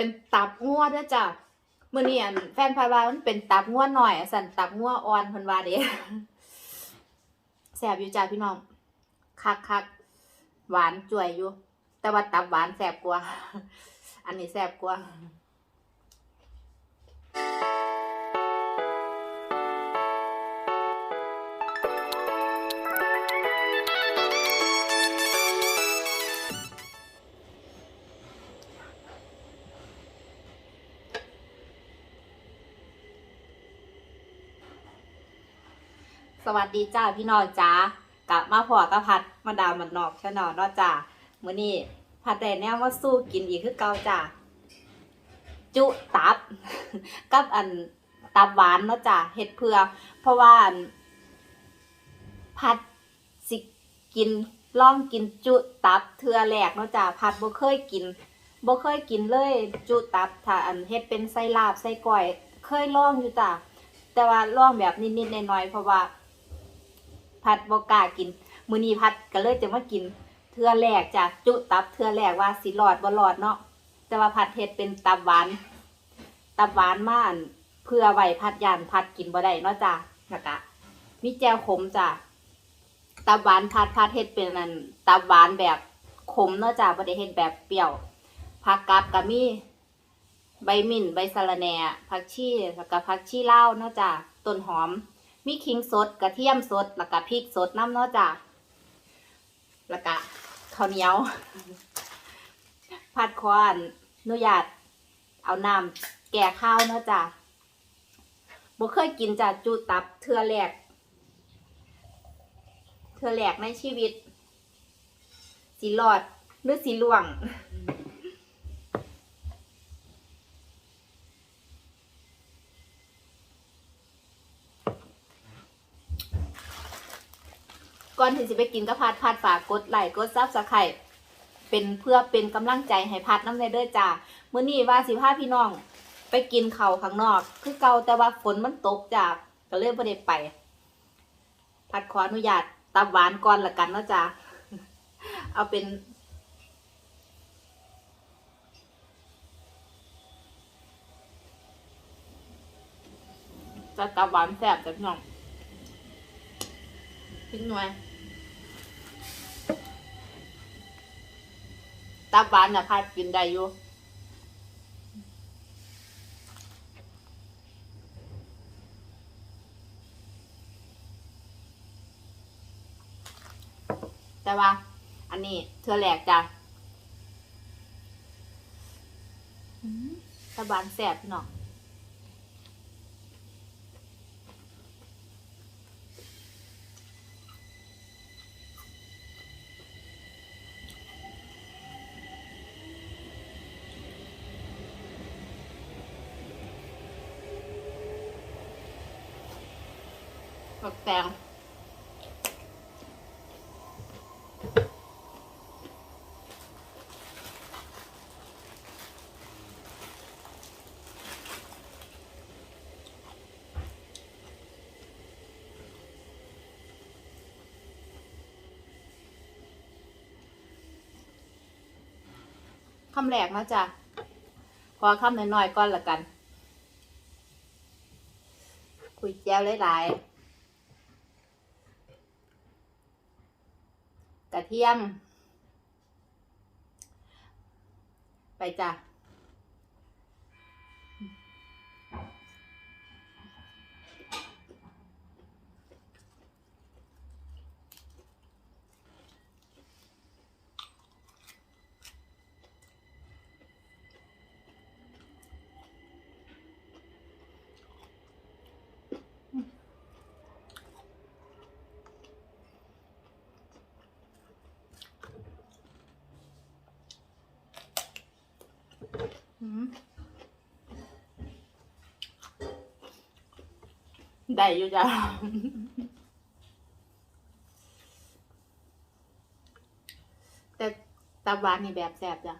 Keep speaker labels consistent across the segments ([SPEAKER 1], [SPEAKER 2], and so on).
[SPEAKER 1] เป็นตับงัวด้วยจ้ะมื่อนี้อันแฟนพายว่ามันเป็นตับงัวหน่อยสั่นตับงัวอ่อนพันว่าเด้แสบอยู่จ้ะพี่น้องคักคักหวานจ่วยอยู่ แต่ว่าตับหวานแสบกว่า อันนี้แสบกว่า สวัสดีจ้าพี่น้องจ้ากลับมาพอกับพัดมาดามมันนอกชะนอนเนาะจ้ามื้อนี้พัดได้แนวว่าสู้กินอีกคือเก่าจ้าจุตับ กับอันตับหวานเนาะจ้าเฮ็ดเพื่อ เพราะว่าอันพัดสิกินล่องกินจุตับเทือแรกเนาะจ้าพัดบ่เคยกินบ่เคยกินเลยจุตับถ้าอันเฮ็ดเป็นไส้ลาบไส้ก้อย เคยล่องอยู่จ้าแต่ว่าล่องแบบนิดๆหน่อยๆเพราะว่า พัดบอกล้ากิน มือนี้พัดก็เลยจะมากินเทื่อแรกจากจุตับเทื่อแรกว่าสิรอดบ่รอดเนาะแต่ว่าพัดเฮ็ดเป็นตับหวานตับหวานมานเพื่อไหวพัดยานพัดกินบ่ได้เนาะจ้ะแล้วก็มีแจ่วขมจ้ะตับหวานพัดพัดเฮ็ดเป็นอันตับหวานแบบขมเนาะจ้ะบ่ได้เฮ็ดแบบเปรี้ยวผักกับก็มีใบมิ่นใบสะระแหน่ผักชีแล้วก็ผักชีเลาเนาะจ้ะต้นหอม มีขิงสดกระเทียมสดแล้วก็พริกสดน้ำเนาะจ้ะแล้วก็ข้าวเหนียวผัดควานอนุญาตเอาน้ำแก่ข้าวเนาะจ้ะบ่เคยกินจ้ะจูตับเทือแรกเทือแรกในชีวิตสีหลอดหรือสีหลวง ก่อนที่จะไปกินก็พัดพัดฝากกดไลค์กดซับสไครต์เป็นเพื่อเป็นกำลังใจให้พัดน้ำในเด้อจ้ามื้อนี้ว่าสิพาพี่น้องไปกินข้าข้างนอก คือเก่าแต่ว่าฝนมันตกจ้าก็เลยบ่ได้ไป พัดขออนุญาตตับหวานก่อนละกันเนาะจ้าเอาเป็นจะตับหวานแซ่บจ้ะพี่น้องพริกหน่วย ตับหวานเนี่ยพาดกินได้อยู่แต่ว่า อันนี้เธอแหลกจ้ะอืมตับหวานแซ่บพี่น้อง ผักแตงคำแรกนะจ้ะขอคำหน้อยๆก่อนละกัน คุยแจ้วหลายๆ กระเทียม ไปจ้ะ ได้อยู่จ้ะแต่ตะวันนี่แบบแสบจ้ะ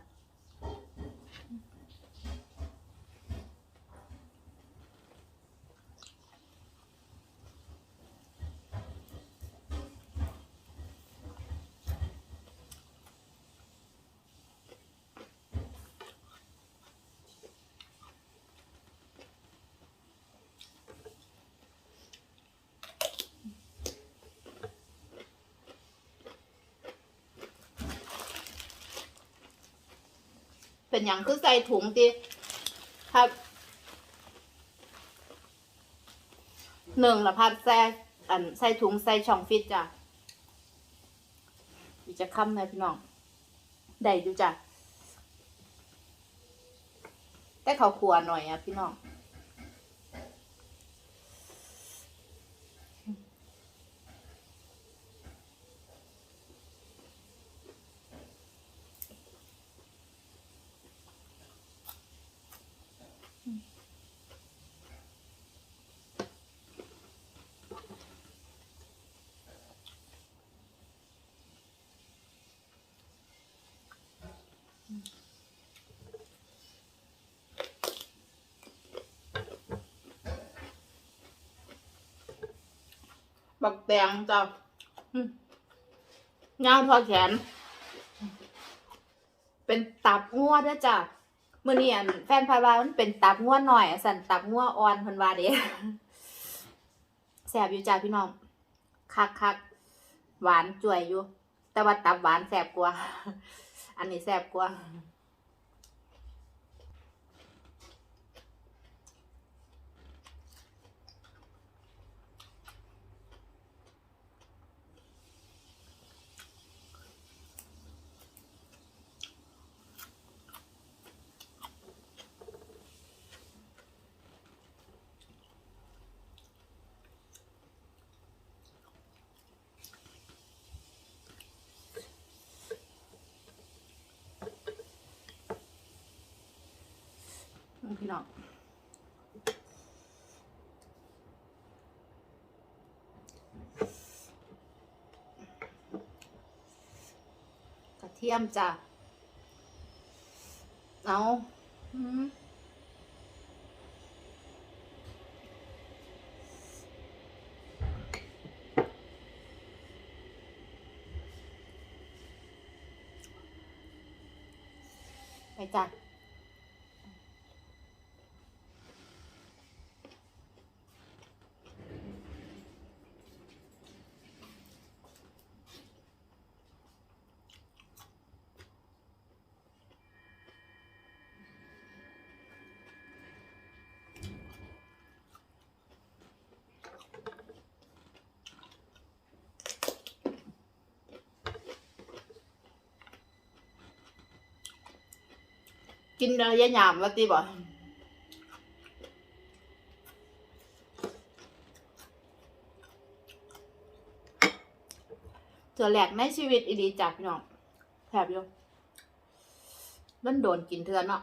[SPEAKER 1] เป็นอย่างคือใส่ถุงติครับหนึ่งละพัดแซ่อันใส่ถุงใส่ช่องฟิตจ้ะอีกจะค้ำเลยพี่น้องได้ดูจ้ะแต่เขาขัวหน่อยอะพี่น้อง บักแตงจ้ะอืมยาวพอแขน เป็นตับงัวเด้วยจ้ะมื่อนี้อันแฟนพายว่ามันเป็นตับงัวหน่อยอะสันตับงัวอ่อนเพิ่นว่าเด้แสบอยู่จ้ะพี่น้องคักคักหวานจ่วยอยู่ แต่ว่าตับหวานแสบกว่า อันนี้แสบกว่า พี่น้องกระเทียมจ้ะเอาอืม กินอะไรยามว่าตีบ่เถื่อแหลกในชีวิตอีดีจากพี่น้องแถบอยู่มันโดนกินเถื่อเนาะ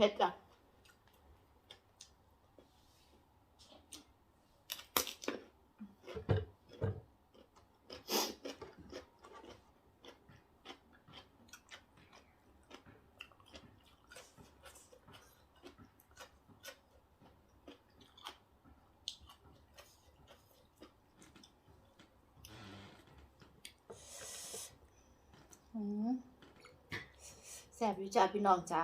[SPEAKER 1] ผ็ดอะอืมแซ่บอยู่จ้าพี่น้องจ้า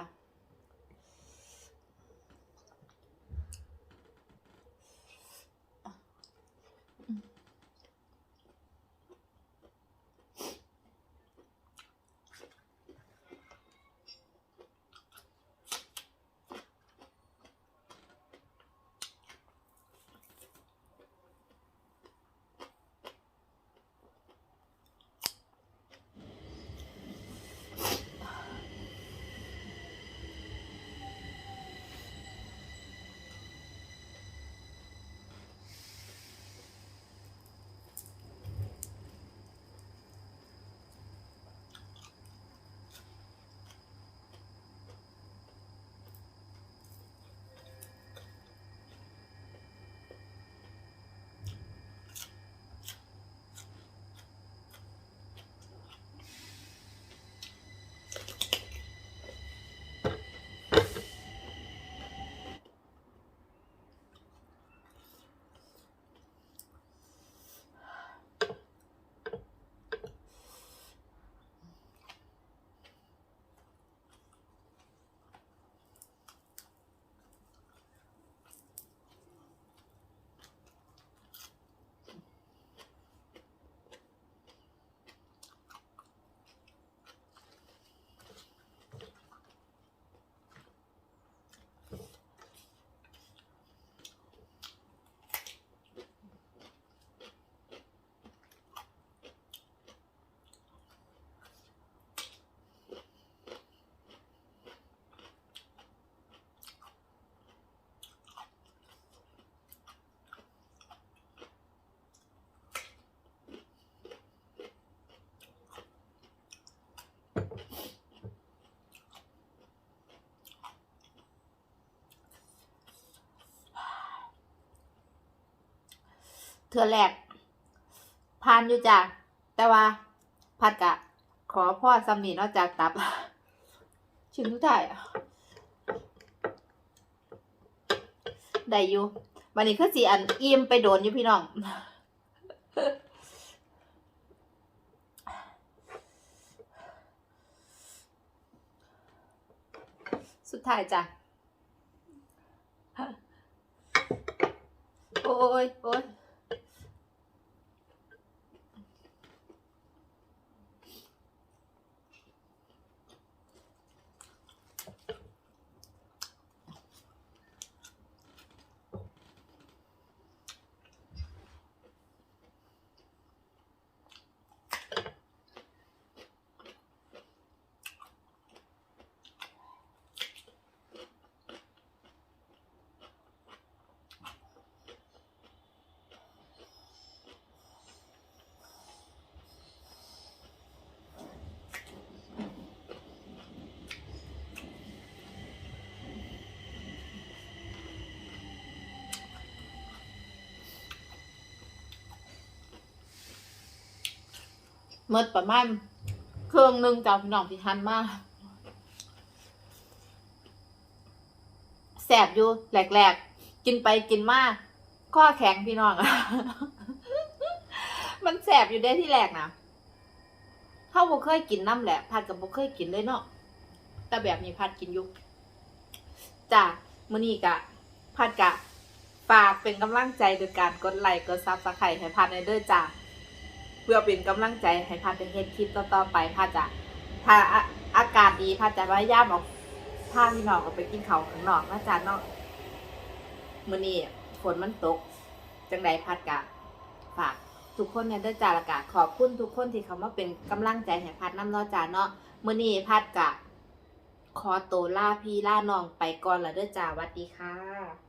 [SPEAKER 1] ทือแรกผ่านอยู่จ้ะแต่ว่าพัดกะ ขอพ่อซัมนีนอกจากตับ ชิมทุกท่ายได้อยู่วันนี้คือสีอันอิ่มไปโดนอยู่พี่น้องสุดท้ายจ้ะ โอ้ยโอ้ย เมื่อประมาณเครื่องหนึ่งจาพี่น้องที่ทันมากแสบอยู่แหลกๆ กินไปกินมาข้อแข็งพี่น้องมันแสบอยู่ได้ที่แรกนะถ้าบ่เคยกินน้ำแหละ พัดกับบ่เคยกินเลยเนาะแต่แบบนี้พัดกินยู่จ้ามื้อนี้กะ พัดกะฝากเป็นกำลังใจโดยการกดไลค์กดซับสไครต์ให้พัดในเด้อจ้า เพื่อเป็นกำลังใจให้พัดจะเฮ็ดคลิปต่อๆไปพัดจะถ้าอากาศดีพัดจะพยายามออกพาพี่น้องออกไปกินเขาวข้างนอกนะจ๊ะเนาะมื้อนี้ฝนมันตก จังใดพัดกะฝากทุกคนเนี่ยเด้จ้าละกะขอบคุณทุกคนที่เขามาเป็นกำลังใจให้พัดน้ำเนาะจ้าเนาะมื้อนี้พัดกะขอตัวลาพี่ล่าน้องไปก่อนละเด้อจ้าหวัดดีค่ะ